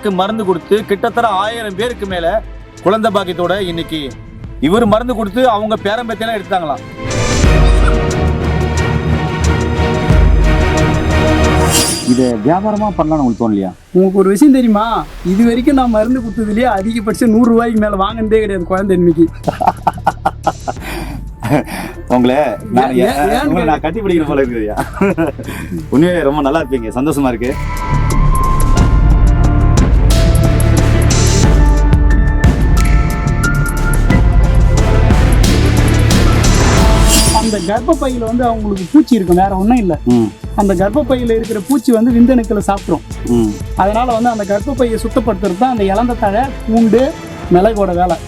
இல்லாதவங்களுக்கு மருந்து கொடுத்து கிட்டத்தட்ட ஆயிரம் பேருக்கு மேல குழந்தை பாக்கியத்தோட இன்னைக்கு இவர் மருந்து கொடுத்து அவங்க பேரம்பத்தியெல்லாம் எடுத்தாங்களாம் இதை வியாபாரமா பண்ணலாம்னு உங்களுக்கு தோணலையா? உங்களுக்கு ஒரு விஷயம் தெரியுமா? இது வரைக்கும் நான் மருந்து கொடுத்ததுலயே அதிகபட்சம் நூறு ரூபாய்க்கு மேல வாங்கினதே கிடையாது குழந்தை இன்னைக்கு. உங்களை நான் கட்டி பிடிக்கிற போல இருக்குதுயா உண்மையிலே ரொம்ப நல்லா இருப்பீங்க. சந்தோஷமா இருக்கு. கர்ப்பப்பையில வந்து அவங்களுக்கு பூச்சி இருக்கும் வேற ஒன்றும் இல்லை. அந்த கர்ப்பப்பையில இருக்கிற பூச்சி வந்து விந்தணுக்களை சாப்பிட்ரும் அதனால வந்து அந்த கர்ப்பப்பையை சுத்தப்படுத்துறது தான் அந்த இளந்த தழை பூண்டு மிளகோட வேலை.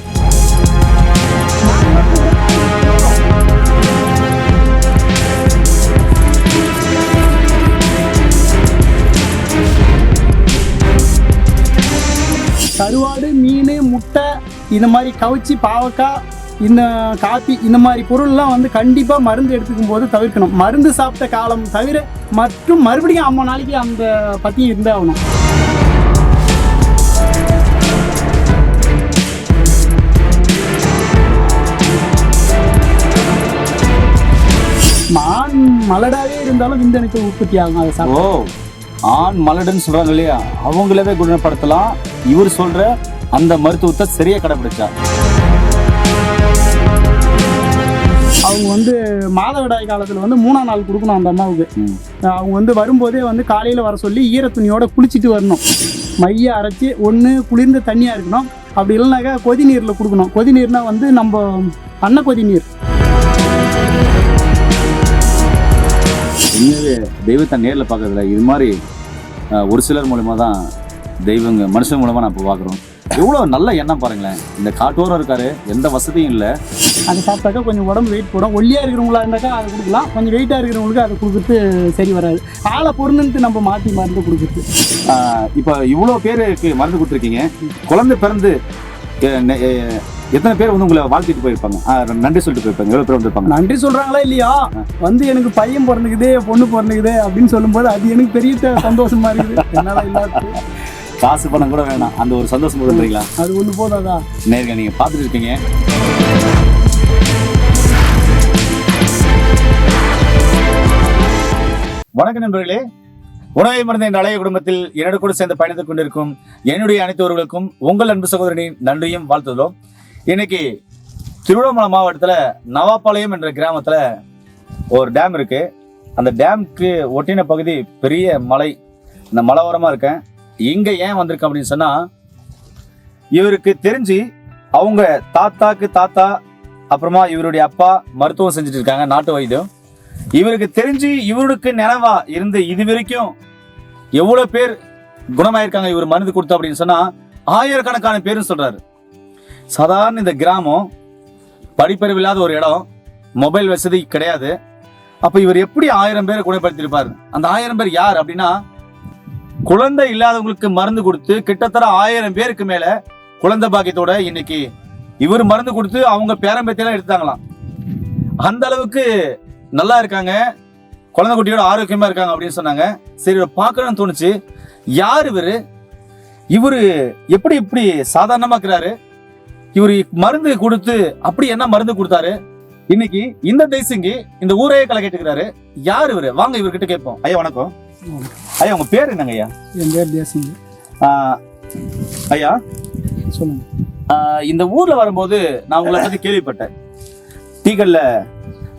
கருவாடு மீன் முட்டை இந்த மாதிரி கவுச்சி பாவக்காய் இந்த காப்பி இந்த மாதிரி பொருள்லாம் வந்து கண்டிப்பாக மருந்து எடுத்துக்கும் போது தவிர்க்கணும். மருந்து சாப்பிட்ட காலம் தவிர மற்றும் மறுபடியும் அம்மா நாளைக்கு அந்த பற்றியும் இருந்தே ஆகணும். மான் மலடாவே இருந்தாலும் விந்தணுக்கள் உற்பத்தி ஆகும் அதை சாப்பிட்டு ஆண் மலடுன்னு சொல்றாங்க இல்லையா? அவங்களவே குணப்படுத்தலாம். இவர் சொல்ற அந்த மருத்துவத்தை சரியா கடைபிடிச்சார் அவங்க வந்து மாதவிடாய் காலத்தில் வந்து மூணாம் நாள் கொடுக்கணும் அந்த அம்மாவுக்கு. அவங்க வந்து வரும்போதே வந்து காலையில் வர சொல்லி ஈர துணியோட குளிச்சுட்டு வரணும். மைய அரைச்சி ஒன்று குளிர்ந்த தண்ணியாக இருக்கணும். அப்படி இல்லைனாக்கா கொதி நீரில் கொடுக்கணும். கொதி நீர்னா வந்து நம்ம அன்ன கொதி நீர் உண்மையாவே தெய்வத்தை நேரில் பார்க்கறதுல இது மாதிரி ஒரு சிலர் மூலமா தான் தெய்வங்க மனுஷன் மூலமா நான் இப்போ பார்க்குறோம் எவ்வளோ நல்ல எண்ணம் பாருங்களேன். இந்த காட்டோரம் இருக்காரு எந்த வசதியும் இல்லை. அதை சாப்பிட்டாக்கா கொஞ்சம் உடம்பு வெயிட் போடும். ஒல்லியாக இருக்கிறவங்களா இருந்தாக்கா அதை கொடுக்கலாம். கொஞ்சம் வெயிட்டாக இருக்கிறவங்களுக்கு அதை கொடுக்குறது சரி வராது. ஆளை பொருணுன்ட்டு நம்ம மாற்றி மருந்து கொடுக்குறது. இப்போ இவ்வளோ பேருக்கு மருந்து கொடுத்துருக்கீங்க. குழந்தை பிறந்து எத்தனை பேர் வந்து உங்களை வாழ்த்திட்டு போயிருப்பாங்க? நன்றி சொல்லிட்டு போயிருப்பாங்க. எவ்வளோ பேர் வந்திருப்பாங்க? நன்றி சொல்கிறாங்களா இல்லையா? வந்து எனக்கு பையன் பிறந்துக்குது பொண்ணு பிறந்துக்குது அப்படின்னு சொல்லும்போது அது எனக்கு பெரிய சந்தோஷமா இருக்குது. என்னால் இல்லாத காசு பணம் கூட வேணாம். அந்த ஒரு சந்தோஷம் கொடுக்குறீங்களா? அது ஒன்று போதாதா? நேர்க நீங்கள் பார்த்துட்டு இருக்கீங்க வணக்கம் நண்பர்களே உணவை மருந்த என்ற அழைய குடும்பத்தில் என்னோட கூட சேர்ந்து பயணித்துக் கொண்டிருக்கும் என்னுடைய அனைத்து உறவுகளுக்கும் உங்கள் அன்பு சகோதரனின் நன்றியும் வாழ்த்துதலும். இன்னைக்கு திருவண்ணாமலை மாவட்டத்தில் நவாப்பாளையம் என்ற கிராமத்தில் ஒரு டேம் இருக்கு. அந்த டேம்க்கு ஒட்டின பகுதி பெரிய மலை. இந்த மலை ஓரமாக இருக்கேன். இங்கே ஏன் வந்திருக்கேன் அப்படின்னு சொன்னால் இவருக்கு தெரிஞ்சு அவங்க தாத்தாக்கு தாத்தா அப்புறமா இவருடைய அப்பா மருத்துவம் செஞ்சுட்டு இருக்காங்க நாட்டு வைத்தியம். இவருக்கு தெரிஞ்சு இவருக்கு நினைவா இருந்து இது வரைக்கும் எவ்வளவு பேர் குணமாயிருக்காங்க இவர் மருந்து கொடுத்தா அப்படின்னு சொன்னா ஆயிரக்கணக்கான பேருன்னு சொல்றாரு. சாதாரண இந்த கிராமம் படிப்பறிவு இல்லாத ஒரு இடம் மொபைல் வசதி கிடையாது. அப்ப இவர் எப்படி ஆயிரம் பேரை குணப்படுத்தியிருப்பார்? அந்த ஆயிரம் பேர் யார் அப்படின்னா குழந்தை இல்லாதவங்களுக்கு மருந்து கொடுத்து கிட்டத்தட்ட ஆயிரம் பேருக்கு மேல குழந்தை பாக்கியத்தோட இன்னைக்கு இவர் மருந்து கொடுத்து அவங்க பேரம்பத்தியெல்லாம் எடுத்தாங்களாம். அந்த அளவுக்கு நல்லா இருக்காங்க. குழந்தை குட்டியோட ஆரோக்கியமா இருக்காங்க அப்படின்னு சொன்னாங்க. சரி பார்க்கணும்னு தோணுச்சு. யார் இவரு? இவர் எப்படி இப்படி சாதாரணமா இருக்கிறாரு இவர் மருந்து கொடுத்து அப்படி என்ன மருந்து கொடுத்தாரு? இன்னைக்கு இந்த தேசிங்கி இந்த ஊரையே கலை கேட்டுக்கிறாரு. யார் இவரு? வாங்க இவர்கிட்ட கேட்போம். ஐயா வணக்கம். ஐயா உங்க பேர் என்னங்க ஐயா? என் பேர் தேசிங்க. ஐயா? சொல்லுங்க. இந்த ஊர்ல வரும்போது நான் உங்களை பத்தி கேள்விப்பட்டேன். டீக்கல்ல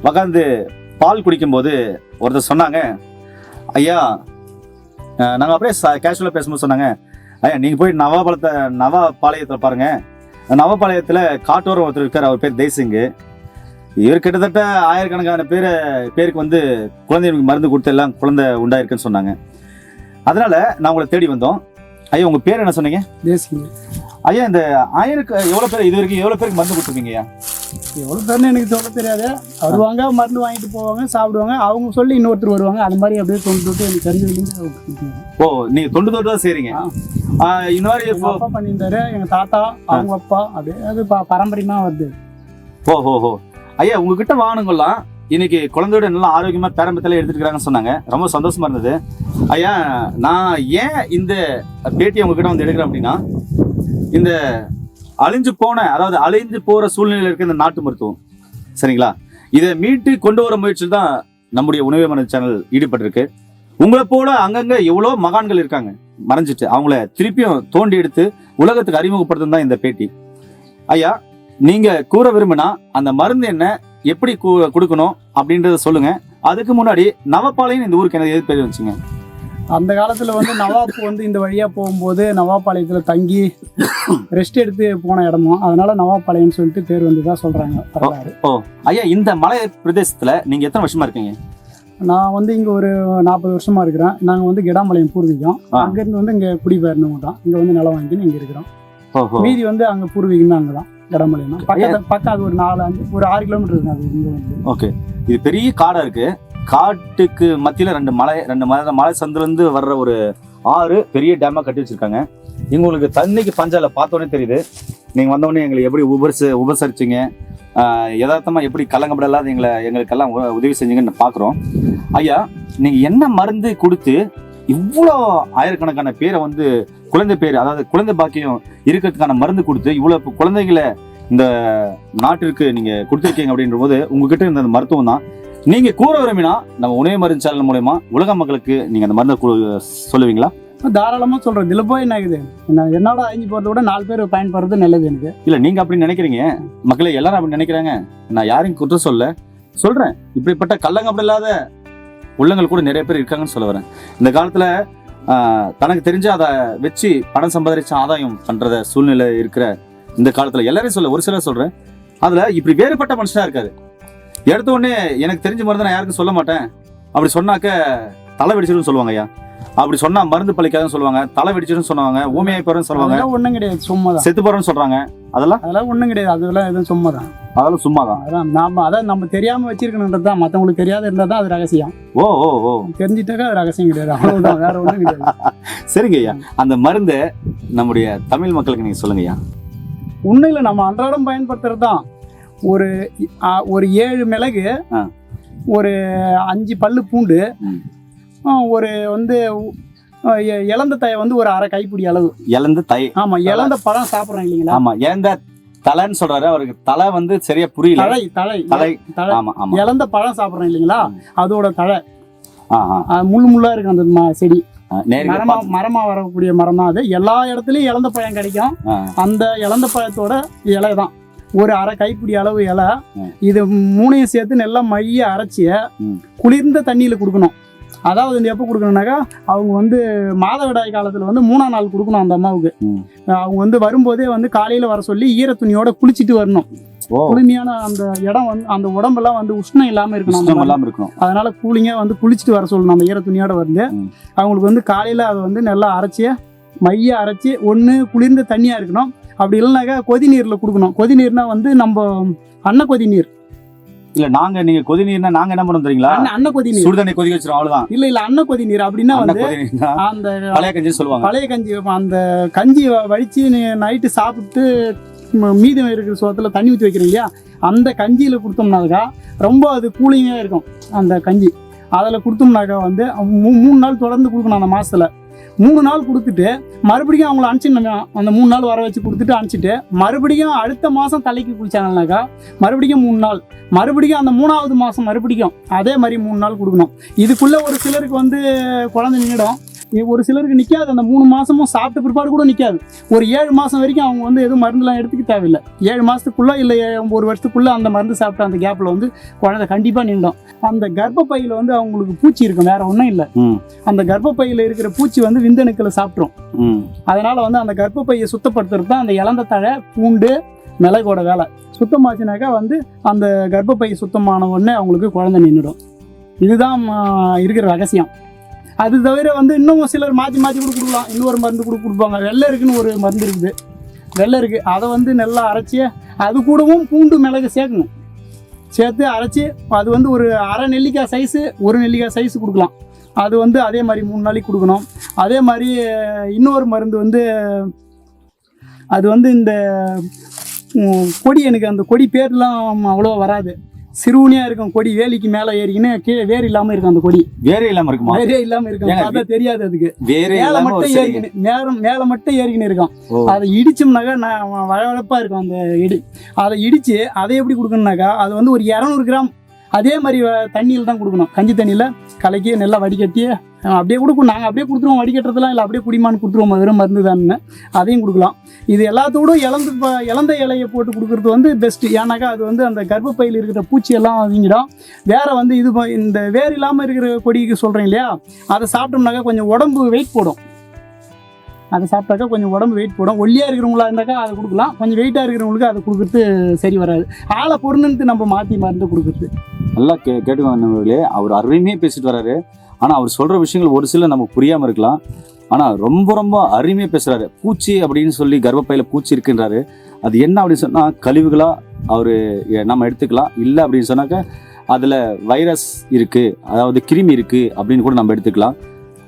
உக்காந்து பால் குடிக்கும்போது ஒருத்தர் சொன்னாங்க ஐயா ஆஹ் நாங்க அப்படியே கேஷுவலா பேசும்போது சொன்னாங்க ஐயா நீங்க போய் நவாபாளையத்தை நவாபாளையத்துல பாருங்க. நவாபாளையத்துல காட்டோரம் ஒருத்தர் இருக்கார் அவர் பேர் தேசிங்கு. இவர் கிட்டத்தட்ட ஆயிரக்கணக்கான பேர் பேருக்கு வந்து குழந்தைகளுக்கு மருந்து கொடுத்து எல்லாம் குழந்தை உண்டாயிருக்குன்னு சொன்னாங்க. அதனால நான் உங்களை தேடி வந்தோம். ஐயா உங்க பேர் என்ன சொன்னீங்க? ஐயா இந்த ஆயிரக்கு எவ்வளவு பேர் இது வரைக்கும் எவ்வளவு பேருக்கு மருந்து கொடுத்துருக்கீங்கய்யா எவ்வளோ பேர்னு எனக்கு சொல்ல தெரியாது. வருவாங்க மருந்து வாங்கிட்டு போவாங்க சாப்பிடுவாங்க. அவங்க சொல்லி இன்னொருத்தர் வருவாங்க. அது மாதிரி அப்படியே கொண்டு விட்டு எனக்கு தெரிஞ்சதுலேருந்து ஓ நீங்க தொண்டு தொட்டு தான். ஆ, இந்த மாதிரி அப்பா பண்ணியிருந்தாரு. எங்க தாத்தா அவங்க அப்பா அப்படியே அது ப- பரம்பரையமா வருது. ஓ ஹோ ஹோ ஐயா உங்ககிட்ட வாகனங்கள்லாம் இன்னைக்கு குழந்தையோட நல்லா ஆரோக்கியமா பேரம்பத்தில எடுத்துட்டு சொன்னாங்க. ரொம்ப சந்தோஷமா இருந்தது. ஐயா நான் ஏன் இந்த பேட்டி உங்ககிட்ட வந்து எடுக்கிறேன் அப்படின்னா இந்த அழிஞ்சு போன அதாவது அழிஞ்சு போற சூழ்நிலையில இருக்க இந்த நாட்டு மருத்துவம். சரிங்களா? இதை மீட்டு கொண்டு வர முயற்சியில் தான் நம்முடைய உணவு மன சேனல் ஈடுபட்டிருக்கு. உங்களை போல அங்கங்க எவ்வளோ மகான்கள் இருக்காங்க. மறைஞ்சிட்டு அவங்கள திருப்பியும் தோண்டி எடுத்து உலகத்துக்கு அறிமுகப்படுத்தும் தான் இந்த பேட்டி. ஐயா நீங்க கூற விரும்பினா அந்த மருந்து என்ன எப்படி கொடுக்கணும் அப்படின்றத சொல்லுங்க. அதுக்கு முன்னாடி நவப்பாளையம் இந்த ஊருக்கு எனக்கு எது பேர் வச்சுங்க அந்த காலத்தில் வந்து நவாப் வந்து இந்த வழியாக போகும்போது நவாப்பாளையத்தில் தங்கி ரெஸ்ட் எடுத்து போன இடமும். அதனால நவாப்பாளையம்னு சொல்லிட்டு பேர் வந்து தான் சொல்கிறாங்க ஓ ஐயா இந்த மலை பிரதேசத்துல நீங்க எத்தனை வருஷமா இருக்கீங்க? நான் வந்து இங்கே ஒரு நாற்பது வருஷமா இருக்கிறேன். நாங்கள் வந்து கிடாம்பாளையம் பூர்வீகம். அங்கேருந்து வந்து இங்கே குடிபெயர்ந்தவங்க தான். இங்கே வந்து நிலம் வாங்கின்னு இங்கே இருக்கிறோம். மீதி வந்து அங்கே பூர்வீகம் அங்கே தான் கிடாம்பாளையம் தான் பக்கத்து பக்கம் அது ஒரு நாலு அஞ்சு ஒரு ஆறு கிலோமீட்டர் இருக்கு அது இங்கே வந்து. ஓகே இது பெரிய காடா இருக்கு. காட்டுக்கு மத்தியில ரெண்டு மலை ரெண்டு மலை மலை சந்துல இருந்து வர்ற ஒரு ஆறு பெரிய டேமா கட்டி வச்சிருக்காங்க. இங்க உங்களுக்கு தண்ணிக்கு பஞ்சால பார்த்தோன்னே தெரியுது. நீங்க வந்தோடனே எங்களை எப்படி உபரிசு உபசரிச்சீங்க? ஆஹ் யதார்த்தமா எப்படி கலங்கப்பட இல்லாத எங்களை எங்களுக்கெல்லாம் உதவி செஞ்சீங்கன்னு பாக்குறோம் ஐயா நீங்க என்ன மருந்து கொடுத்து இவ்வளோ ஆயிரக்கணக்கான பேரை வந்து குழந்தை பேர் அதாவது குழந்தை பாக்கியம் இருக்கிறதுக்கான மருந்து கொடுத்து இவ்வளவு குழந்தைகளை இந்த நாட்டிற்கு நீங்க கொடுத்துருக்கீங்க அப்படின்ற போது உங்ககிட்ட இருந்த அந்த மருத்துவம் தான். நீங்க கூற விரும்பினா நம்ம உணவு மருந்து சேனல் மூலயமா உலக மக்களுக்கு நீங்க அந்த மருந்தை சொல்லுவீங்களா? தாராளமாக சொல்கிறேன் இதில் போய் என்ன ஆகுது? நான் என்னோட அழிஞ்சு போகிறத விட நாலு பேர் பயன்படுறது நல்லது எனக்கு. இல்ல நீங்க அப்படி நினைக்கிறீங்க. மக்களே எல்லாரும் அப்படி நினைக்கிறாங்க. நான் யாரையும் குற்றம் சொல்ல சொல்றேன். இப்படிப்பட்ட கள்ளங்கப்பட இல்லாத உள்ளங்கள் கூட நிறைய பேர் இருக்காங்கன்னு சொல்ல வரேன். இந்த காலத்துல தனக்கு தெரிஞ்ச அதை வச்சு பணம் சம்பாதிச்ச ஆதாயம் பண்றத சூழ்நிலை இருக்கிற இந்த காலத்துல எல்லாரையும் சொல்ல ஒரு சிலர் சொல்றேன். அதுல இப்படி வேறுபட்ட மனுஷனா இருக்காரு. எடுத்த உடனே எனக்கு தெரிஞ்ச மருந்து நான் யாருக்கும் சொல்ல மாட்டேன். அப்படி சொன்னாக்க தலை வெடிச்சிடும் சொல்லுவாங்க ஐயா. அப்படி சொன்னா மருந்து பழிக்காதுன்னு சொல்லுவாங்க தலை வெடிச்சிடும் சொன்னாங்க ஊமையாய் போறேன்னு சொல்லுவாங்க ஒன்றும் கிடையாது சும்மா செத்து போறேன்னு சொல்றாங்க. அதெல்லாம்? அதெல்லாம் ஒன்றும் கிடையாது. அதெல்லாம் எதுவும் சும்மா தான் அதெல்லாம் சும்மாதான்? அதான் நாம அதான் நம்ம தெரியாமல் வச்சிருக்கணுன்றது தான். மற்றவங்களுக்கு தெரியாத இருந்தால் தான் அது ரகசியம். ஓ ஓ ஓ. தெரிஞ்சிட்டாக்கா அது ரகசியம் கிடையாது. அவ்வளவுதான். வேற ஒன்றும் கிடையாது. சரிங்க ஐயா. அந்த மருந்தை நம்முடைய தமிழ் மக்களுக்கு நீங்க சொல்லுங்க ஐயா. உண்மையில் நம்ம அன்றாடம் பயன்படுத்துறது தான் ஒரு ஒரு ஏழு மிளகு. ஒரு அஞ்சு பல்லு பூண்டு ஒரு வந்து இலந்த தயை வந்து ஒரு அரை கைப்பிடி அளவு. இழந்து தை ஆமா இலந்த பழம் சாப்பிட்றோம் இல்லைங்களா? ஆமா இழந்த தலைன்னு சொல்றாரு. அவருக்கு தலை வந்து சரியா புரியல. தழை தழை தலை தழை. ஆமா ஆமா. இலந்த பழம் சாப்பிட்றோம் இல்லைங்களா? அதோட ஆ, ஆ, முள்ளு இருக்கு அந்த செடி. மரமா மரமா வரக்கூடிய மரம் தான் அது. எல்லா இடத்துலயும் இலந்த பழம் கிடைக்கும். அந்த இலந்த பழத்தோட இலை தான். ஒரு அரை கைப்பிடி அளவு இலை. இது மூணையும் சேர்த்து நல்லா மைய அரைச்சி. குளிர்ந்த தண்ணியில் கொடுக்கணும். அதாவது இந்த எப்போ கொடுக்கணும்னாக்கா அவங்க வந்து மாதவிடாய் காலத்தில் வந்து மூணாம் நாள் கொடுக்கணும் அந்த அம்மாவுக்கு. அவங்க வந்து வரும்போதே வந்து காலையில் வர சொல்லி ஈர துணியோட குளிச்சுட்டு வரணும். குளுமையான அந்த இடம் வந்து அந்த உடம்பெல்லாம் வந்து உஷ்ணம் இல்லாமல் இருக்கணும். இல்லாம இருக்கணும். அதனால கூலிங்காக வந்து குளிச்சுட்டு வர சொல்லணும் அந்த ஈர துணியோட வந்து. அவங்களுக்கு வந்து காலையில் அதை வந்து நல்லா அரைச்சி மைய அரைச்சி ஒன்று குளிர்ந்த தண்ணியாக இருக்கணும். அப்படி இல்லைனாக்கா கொதி நீரில் கொடுக்கணும். கொதி நீர்னா வந்து நம்ம அன்ன கொதி நீர் இல்ல நாங்க நீங்க கொதி நீர்னா நாங்க என்ன பண்ணோம் தெரியுங்களா? அன்ன கொதி நீர். சுடுதண்ணி கொதிக்க வச்சிரும் அவ்வளவுதான். இல்ல இல்ல அன்ன கொதி நீர் அப்படின்னா அந்த வந்து கொதி அந்த பழைய கஞ்சி சொல்லுவாங்க. பழைய கஞ்சி அந்த கஞ்சி வடிச்சு நைட்டு சாப்பிட்டு மீதம் இருக்கிற சோத்துல தண்ணி ஊற்றி வைக்கிறோம் இல்லையா? அந்த கஞ்சியில் கொடுத்தோம்னாக்கா ரொம்ப அது கூலிங்காக இருக்கும் அந்த கஞ்சி. அதில் கொடுத்தோம்னாக்கா வந்து மூணு நாள் தொடர்ந்து கொடுக்கணும் அந்த மாசத்துல. மூணு நாள் கொடுத்துட்டு மறுபடியும் அவங்கள அனுப்பிச்சிடணும் அந்த மூணு நாள் வர வச்சு கொடுத்துட்டு அனுப்பிச்சிட்டு மறுபடியும் அடுத்த மாதம் தலைக்கு குளிச்சாங்கனாக்கா மறுபடியும் மூணு நாள் மறுபடியும் அந்த மூணாவது மாதம் மறுபடியும் அதே மாதிரி மூணு நாள் கொடுக்கணும். இதுக்குள்ளே ஒரு சிலருக்கு வந்து குழந்தை நின்றுடும் ஒரு சிலருக்கு நிற்காது அந்த மூணு மாசமும் சாப்பிட்ட பிற்பாடு கூட நிற்காது ஒரு ஏழு மாதம் வரைக்கும் அவங்க வந்து எதுவும் மருந்துலாம் எடுத்துக்க தேவையில்லை. ஏழு மாதத்துக்குள்ளே இல்லை ஒரு வருஷத்துக்குள்ளே அந்த மருந்து சாப்பிட்ட அந்த கேப்பில் வந்து குழந்தை கண்டிப்பாக நின்றுடும் அந்த கர்ப்பப்பையில் வந்து அவங்களுக்கு பூச்சி இருக்கும் வேற ஒன்றும் இல்லை. அந்த கர்ப்பப்பையில் இருக்கிற பூச்சி வந்து விந்தணுக்களை சாப்பிட்ரும். அதனால வந்து அந்த கர்ப்பப்பையை சுத்தப்படுத்துறது தான் அந்த இலந்த தழை பூண்டு மிளகோட வேலை. சுத்தமாச்சுனாக்கா வந்து அந்த கர்ப்பப்பை சுத்தமான உடனே அவங்களுக்கு குழந்தை நின்றுடும். இதுதான் இருக்கிற ரகசியம். அது தவிர வந்து இன்னும் சிலர் மாற்றி மாற்றி கூட கொடுக்கலாம். இன்னொரு மருந்து கூட கொடுப்பாங்க. வெள்ளை இருக்குன்னு ஒரு மருந்து இருக்குது. வெள்ளை இருக்குது அதை வந்து நல்லா அரைச்சி அது கூடவும் பூண்டு மிளகு சேர்க்கணும். சேர்த்து அரைச்சி அது வந்து ஒரு அரை நெல்லிக்காய் சைஸு ஒரு நெல்லிக்காய் சைஸ் கொடுக்கலாம். அது வந்து அதே மாதிரி மூணு நாளைக்கு கொடுக்கணும். அதே மாதிரி இன்னொரு மருந்து வந்து அது வந்து இந்த கொடி எனக்கு அந்த கொடி பேர்லாம் அவ்வளோ வராது. சிறுவனியா இருக்கும் கொடி வேலிக்கு மேல ஏறிக்கின்னு கீழே வேர் இல்லாம இருக்கும் அந்த கொடி. வேறே இல்லாம இருக்குமா? வேரே இல்லாம இருக்கும். பார்த்தா தெரியாது அதுக்கு. வேறே மேல மட்டும் செடிங்க ஏறிக்கின்னு மேல மேல மட்டும் ஏறிக்கின்னு இருக்கும். அதை இடிச்சோம்னாக்கா நான் வளவளப்பா இருக்கும் அந்த இடி. அதை இடிச்சு அதை எப்படி கொடுக்கணும்னாக்கா அது வந்து ஒரு இரநூறு கிராம் அதே மாதிரி வ- தண்ணியில் தான் கொடுக்கணும். கஞ்சி தண்ணியில் கலக்கி நல்லா வடிகட்டி அப்படியே கொடுக்கும். நாங்கள் அப்படியே கொடுத்துருவோம். வடிகட்டுறதுலாம் இல்லை. அப்படியே குடிமான்னு கொடுத்துருவோம். வெறும் மருந்து தானே அதையும் கொடுக்கலாம். இது எல்லாத்தோடும் இழந்து இப்போ இழந்த இலையை போட்டு கொடுக்குறது வந்து பெஸ்ட்டு ஏன்னாக்கா அது வந்து அந்த கர்ப்பப்பையில் இருக்கிற பூச்சியெல்லாம் வீங்கிடும். வேறு வந்து இது இந்த வேர் இல்லாமல் இருக்கிற கொடிக்கு சொல்கிறேன் இல்லையா? அதை சாப்பிட்டோம்னாக்கா கொஞ்சம் உடம்பு வெயிட் போடும். அதை சாப்பிட்டாக்கா கொஞ்சம் உடம்பு வெயிட் போடும். ஒல்லியாக இருக்கிறவங்களா இருந்தாக்கா அதை கொடுக்கலாம். கொஞ்சம் வெயிட்டாக இருக்கிறவங்களுக்கு அதை கொடுக்குறது சரி வராது. ஆளை பொருணுன்ட்டு நம்ம மாற்றி மருந்து கொடுக்குறது. நல்லா கே கேட்டுக்கோங்களே அவர் அருமையாக பேசிட்டு வராரு. ஆனால் அவர் சொல்கிற விஷயங்கள் ஒரு சில நமக்கு புரியாமல் இருக்கலாம். ஆனால் ரொம்ப ரொம்ப அருமையாக பேசுகிறாரு பூச்சி அப்படின்னு சொல்லி கர்ப்பப்பையில் பூச்சி இருக்குன்றாரு. அது என்ன அப்படின்னு சொன்னால் கழிவுகளாக அவர் நம்ம எடுத்துக்கலாம். இல்லை அப்படின்னு சொன்னாக்க அதில் வைரஸ் இருக்குது அதாவது கிருமி இருக்குது அப்படின்னு கூட நம்ம எடுத்துக்கலாம்.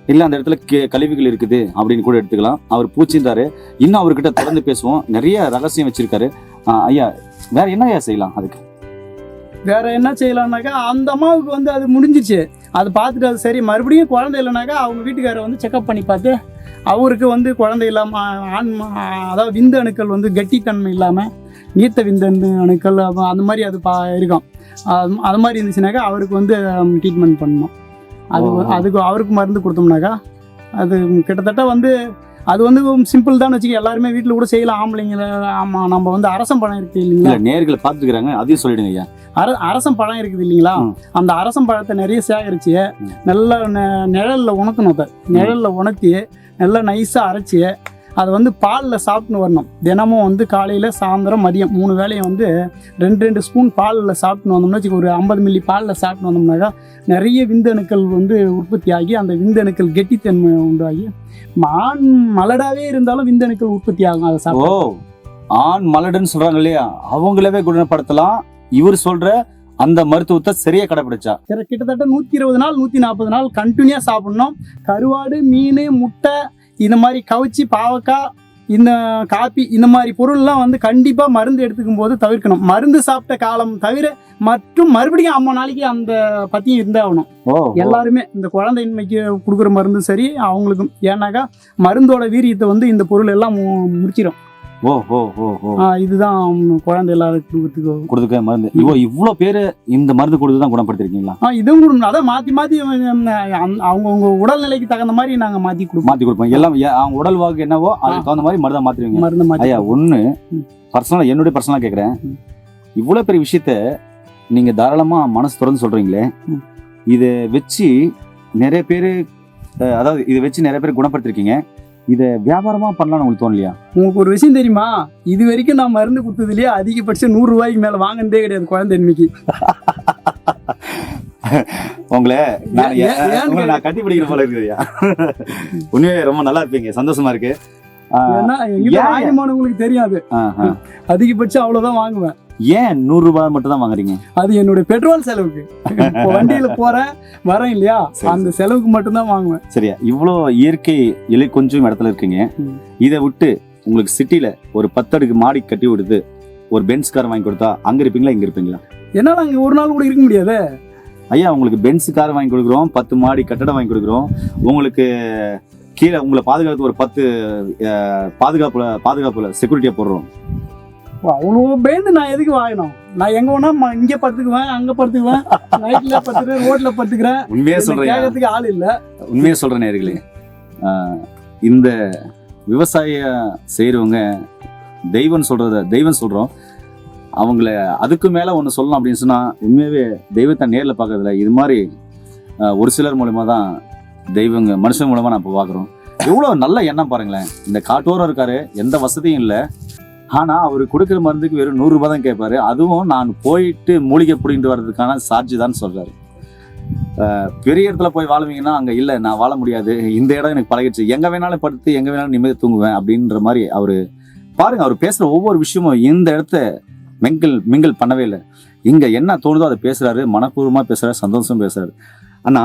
இல்லை அந்த இடத்துல கே- கழிவுகள் இருக்குது அப்படின்னு கூட எடுத்துக்கலாம். அவர் பூச்சிருந்தாரு இன்னும் அவர்கிட்ட தொடர்ந்து பேசுவோம். நிறைய ரகசியம் வச்சுருக்காரு. ஐயா வேற என்ன ஐயா செய்யலாம் அதுக்கு? வேற என்ன செய்யலாம்னாக்கா அந்த அம்மாவுக்கு வந்து அது முடிஞ்சிச்சு அது பார்த்துட்டு அது சரி மறுபடியும் குழந்தை இல்லைனாக்கா அவங்க வீட்டுக்காரரை வந்து செக்அப் பண்ணி பார்த்து அவருக்கு வந்து குழந்தை இல்லாமல் ஆண் அதாவது விந்து அணுக்கள் வந்து கெட்டித்தன்மை இல்லாமல் நீர்த்த விந்து அணுக்கள் அந்த மாதிரி அது பா இருக்கும். அது அது மாதிரி இருந்துச்சுனாக்கா அவருக்கு வந்து ட்ரீட்மெண்ட் பண்ணணும். அது அதுக்கு அவருக்கு மருந்து கொடுத்தோம்னாக்கா அது கிட்டத்தட்ட வந்து அது வந்து சிம்பிள் தான் வச்சுக்க எல்லாருமே வீட்டில் கூட செய்யலாம். ஆம்பளைங்கள ஆமாம் நம்ம வந்து அரசம் பழம் இருக்கு இல்லைங்களா? இல்லை நேர்களை பார்த்துக்கிறாங்க அதையும் சொல்லிடுங்க ஐயா. அர அரசம் பழம் இருக்குது இல்லைங்களா. அந்த அரசம் பழத்தை நிறைய சேகரிச்சு ம். நல்லா நெ- நிழல்ல உணக்கணும் அதை. நிழல்ல உணர்த்தி நல்லா நைஸாக அரைச்சி அதை வந்து பாலில் சாப்பிட்டுன்னு வரணும். தினமும் வந்து காலையில் சாயந்தரம் மதியம் மூணு வேளையும் வந்து ரெண்டு ரெண்டு ஸ்பூன் பாலில் சாப்பிட்டுன்னு வந்தோம்னா வச்சுக்க ஒரு ஐம்பது மில்லி பாலில் சாப்பிட்டு வந்தோம்னாக்கா நிறைய விந்தணுக்கள் வந்து உற்பத்தி ஆகி அந்த விந்தணுக்கள் கெட்டித்தன்மை உண்டாகி ஆண் மலடாவே இருந்தாலும் விந்தணுக்கள் உற்பத்தி ஆகும் அதை ஓ சாப்பிட்டு ஆண் மலடுன்னு சொல்றாங்க இல்லையா? அவங்களவே குணப்படுத்தலாம். இவர் சொல்ற அந்த மருத்துவத்தை சரியா கடைபிடிச்சா கிட்ட- கிட்டத்தட்ட நூற்றி இருபது நாள் நூற்றி நாற்பது நாள் கண்டினியூஸாக சாப்பிடணும். கருவாடு மீன் முட்டை இந்த மாதிரி கவுச்சி பாவக்காய் இந்த காப்பி இந்த மாதிரி பொருள்லாம் வந்து கண்டிப்பாக மருந்து எடுத்துக்கும் போது தவிர்க்கணும். மருந்து சாப்பிட்ட காலம் தவிர மற்றும் மறுபடியும் அம்மா நாளைக்கு அந்த பற்றியும் இருந்தா ஆகணும் எல்லாருமே இந்த குழந்தையின்மைக்கு கொடுக்குற மருந்து சரி அவங்களுக்கும். ஏன்னாக்கா மருந்தோட வீரியத்தை வந்து இந்த பொருள் எல்லாம் முடிச்சிடும் ஓ ஓ ஓ ஓ. ஆ, இதுதான் குழந்தை எல்லாருக்கும் கொடுத்துக்க மருந்து. இவ்வளோ இவ்வளோ பேரு இந்த மருந்து கொடுத்து தான் குணப்படுத்திருக்கீங்களா? ஆ இதுவும் கொடுக்கணும் அதான் மாற்றி மாற்றி அவங்கவுங்க உடல்நிலைக்கு தகுந்த மாதிரி நாங்கள் மாற்றி கொடுப்போம். மாத்தி கொடுப்போம். எல்லாம் அவங்க உடல் வாக்கு என்னவோ அதுக்கு தகுந்த மாதிரி மருந்தை மாத்திருவீங்க. மருந்து மாற்றி ஐயா ஒண்ணு ம். பர்சனலா என்னுடைய பர்சனலா கேக்குறேன். ம். இவ்வளவு பெரிய விஷயத்த நீங்க தாராளமா மனசு திறந்து சொல்றீங்களே. ம். இதை வச்சு நிறைய பேரு அதாவது இதை வச்சு நிறைய பேர் குணப்படுத்திருக்கீங்க. இதை வியாபாரமா பண்ணலாம்னு உங்களுக்கு தோணலையா? உங்களுக்கு ஒரு விஷயம் தெரியுமா? இது வரைக்கும் நான் மருந்து கொடுத்ததுலயே அதிகபட்சம் நூறு ரூபாய்க்கு மேல வாங்கினதே கிடையாது குழந்தை இன்னைக்கு. உங்களை நான் நான் கட்டி பிடிக்கிற போல இருக்குதுயா உண்மையே ரொம்ப நல்லா இருப்பீங்க. சந்தோஷமா இருக்கு. ஏன்னா தெரியாது. அதிகபட்சம் அவ்வளவுதான் வாங்குவேன். ஏன் நூறு ரூபாய் மட்டும் தான் வாங்குறீங்க? அது என்னுடைய பெட்ரோல் செலவுக்கு. வண்டியில போறேன் வரேன் இல்லையா? அந்த செலவுக்கு மட்டும்தான் வாங்குவேன். சரியா. இவ்வளோ இயற்கை இலை கொஞ்சம் இடத்துல இருக்கீங்க. இதை விட்டு உங்களுக்கு சிட்டில ஒரு பத்தடுக்கு மாடி கட்டி விடுது ஒரு பென்ஸ் கார் வாங்கி கொடுத்தா அங்க இருப்பீங்களா இங்க இருப்பீங்களா? என்னால அங்க ஒரு நாள் கூட இருக்க முடியாது. ஐயா உங்களுக்கு பென்ஸ் கார் வாங்கி கொடுக்குறோம் பத்து மாடி கட்டடம் வாங்கி கொடுக்குறோம். உங்களுக்கு கீழே உங்களை பாதுகாத்து ஒரு பத்து பாதுகாப்புல பாதுகாப்புல செக்யூரிட்டியா போடுறோம். அவ்வளோ பயந்து நான் எதுக்கு வாங்கணும் நான் எங்க வேணா இங்க படுத்துக்குவேன் அங்க படுத்துக்குவேன் நைட்ல படுத்துக்கிறேன் ரோட்ல படுத்துக்கிறேன். உண்மையே சொல்றேன். கேட்கறதுக்கு ஆள் இல்ல. உண்மையே சொல்றேன் நேர்களே. இந்த விவசாய செய்றவங்க தெய்வம் சொல்றத தெய்வம் சொல்றோம். அவங்கள அதுக்கு மேல ஒன்று சொல்லலாம் அப்படின்னு சொன்னா உண்மையாவே தெய்வத்தை நேர்ல பார்க்கறதுல இது மாதிரி ஒரு சிலர் மூலமா தான் தெய்வங்க மனுஷன் மூலமா நான் இப்போ பார்க்குறோம். எவ்வளோ நல்ல எண்ணம் பாருங்களேன். இந்த காட்டோரம் இருக்காரு எந்த வசதியும் இல்லை. ஆனால் அவர் கொடுக்குற மருந்துக்கு வெறும் நூறுரூபா தான் கேட்பாரு அதுவும் நான் போயிட்டு மூலிகை பிடிங்கிட்டு வர்றதுக்கான சார்ஜ் தான் சொல்கிறாரு பெரிய இடத்துல போய் வாழ்வீங்கன்னா அங்கே இல்லை நான் வாழ முடியாது. இந்த இடம் எனக்கு பழகிடுச்சு. எங்கே வேணாலும் படுத்து எங்கே வேணாலும் நிம்மதி தூங்குவேன் அப்படின்ற மாதிரி அவர் பாருங்க அவர் பேசுகிற ஒவ்வொரு விஷயமும் இந்த இடத்த மிங்கிள் மிங்கிள் பண்ணவே இல்லை. இங்கே என்ன தோணுதோ அதை பேசுகிறாரு மனப்பூர்வமாக பேசுகிறாரு சந்தோஷம் பேசுறாரு. அண்ணா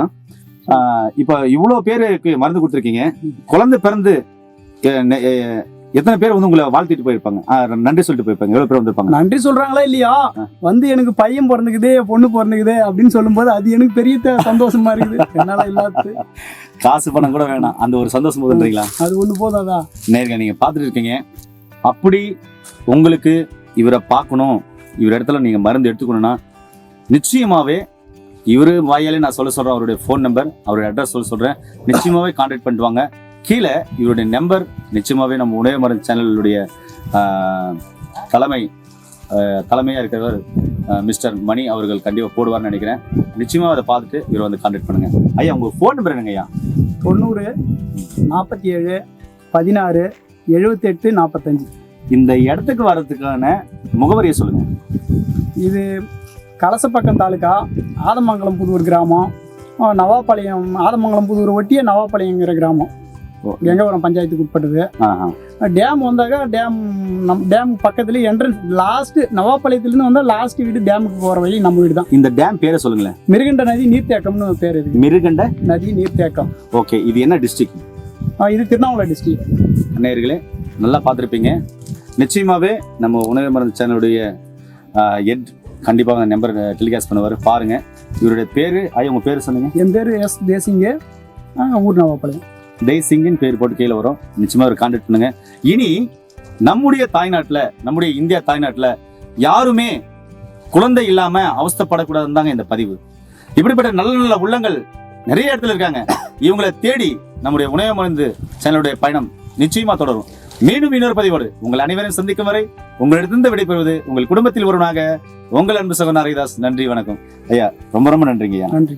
இப்போ இவ்வளோ பேருக்கு மருந்து கொடுத்துருக்கீங்க. குழந்தை பிறந்து எத்தனை பேர் வந்து உங்களை வாழ்த்திட்டு போயிருப்பாங்க? நன்றி சொல்லிட்டு போயிருப்பாங்க. எவ்வளவு பேர் வந்திருப்பாங்க? நன்றி சொல்றாங்களா இல்லையா? வந்து எனக்கு பையன் பிறந்துக்குதே பொண்ணு பிறந்துக்குதே அப்படின்னு சொல்லும்போது அது எனக்கு பெரிய சந்தோஷமா இருக்குது. என்னால இல்லாது காசு பணம் கூட வேணாம். அந்த ஒரு சந்தோஷம் போதுன்றீங்களா? அது ஒண்ணு போதாதா? நேர்க நீங்க பார்த்துட்டு இருக்கீங்க. அப்படி உங்களுக்கு இவரை பார்க்கணும். இவர் இடத்துல நீங்க மருந்து எடுத்துக்கணும்னா நிச்சயமாவே இவரு வாயாலே நான் சொல்ல சொல்றேன். அவருடைய ஃபோன் நம்பர் அவருடைய அட்ரஸ் சொல்ல சொல்றேன். நிச்சயமாவே கான்டாக்ட் பண்ணிட்டு வாங்க. கீழே இவருடைய நம்பர் நிச்சயமாவே நம்ம உணவு மருந்து சேனலுடைய தலைமை ஆஹ், தலைமையா இருக்கிறவர் மிஸ்டர் மணி அவர்கள் கண்டிப்பா போடுவார்னு நினைக்கிறேன். நிச்சயமா அதை பார்த்துட்டு இவரை வந்து கான்டாக்ட் பண்ணுங்க. ஐயா உங்க ஃபோன் நம்பர் என்னங்க ஐயா? தொண்ணூறு நாற்பத்தி ஏழு பதினாறு எழுபத்தெட்டு நாற்பத்தஞ்சு இந்த இடத்துக்கு வர்றதுக்கான முகவரியை சொல்லுங்க. இது கலசப்பக்கம் தாலுக்கா ஆதமங்கலம் புதூர் கிராமம் நவாப்பாளையம் ஆதமங்கலம் புதூர் ஒட்டிய நவாப்பாளையங்கிற கிராமம். கெங்கவரம் பஞ்சாயத்துக்கு உட்பட்டது. டேம் வந்தாக்கா டேம் நம் டேம் பக்கத்துல என்ட்ரன்ஸ் லாஸ்ட் நவாப்பாளையத்துலேருந்து வந்தால் லாஸ்ட் வீடு டேமுக்கு போகிற வழி நம்ம வீடு தான். இந்த டேம் பேரை சொல்லுங்களேன். மிருகண்ட நதி நீர்த்தேக்கம்னு பேர் இருக்கு மிருகண்ட நதி நீர்த்தேக்கம். ஓகே இது என்ன டிஸ்ட்ரிக்ட் ஆ, இது திருவண்ணாமலை டிஸ்ட்ரிக்ட் நேயர்களே நல்லா பார்த்துருப்பீங்க. நிச்சயமாவே நம்ம உணவு மருந்து சேனலுடைய எட் கண்டிப்பாக நம்பர் டெலிகாஸ்ட் பண்ணுவார். பாருங்க இவருடைய பேரு ஐயா உங்க பேர் சொன்னீங்க என் பேர் எஸ் தேசிங்க. ஊர் நவாப்பாளையம். டெய் சிங்கின் பேர் போட்டு கீழே வரும். நிச்சயமா ஒரு கான்டாக்ட் பண்ணுங்க. இனி நம்முடைய தாய்நாட்டில் நம்முடைய இந்தியா தாய்நாட்டில் யாருமே குழந்தை இல்லாம அவஸ்தைப்படக்கூடாதுன்னு தாங்க இந்த பதிவு. இப்படிப்பட்ட நல்ல நல்ல உள்ளங்கள் நிறைய இடத்துல இருக்காங்க. இவங்களை தேடி நம்முடைய உணவு மருந்து சேனலுடைய பயணம் நிச்சயமா தொடரும். மீண்டும் இன்னொரு பதிவோடு உங்கள் அனைவரையும் சந்திக்கும் வரை உங்களிடத்திலிருந்து விடைபெறுவது உங்கள் குடும்பத்தில் ஒருவனாக உங்கள் அன்பு சகோதரன் ஹரிதாஸ். நன்றி வணக்கம். ஐயா ரொம்ப ரொம்ப நன்றிங்க ஐயா நன்றி.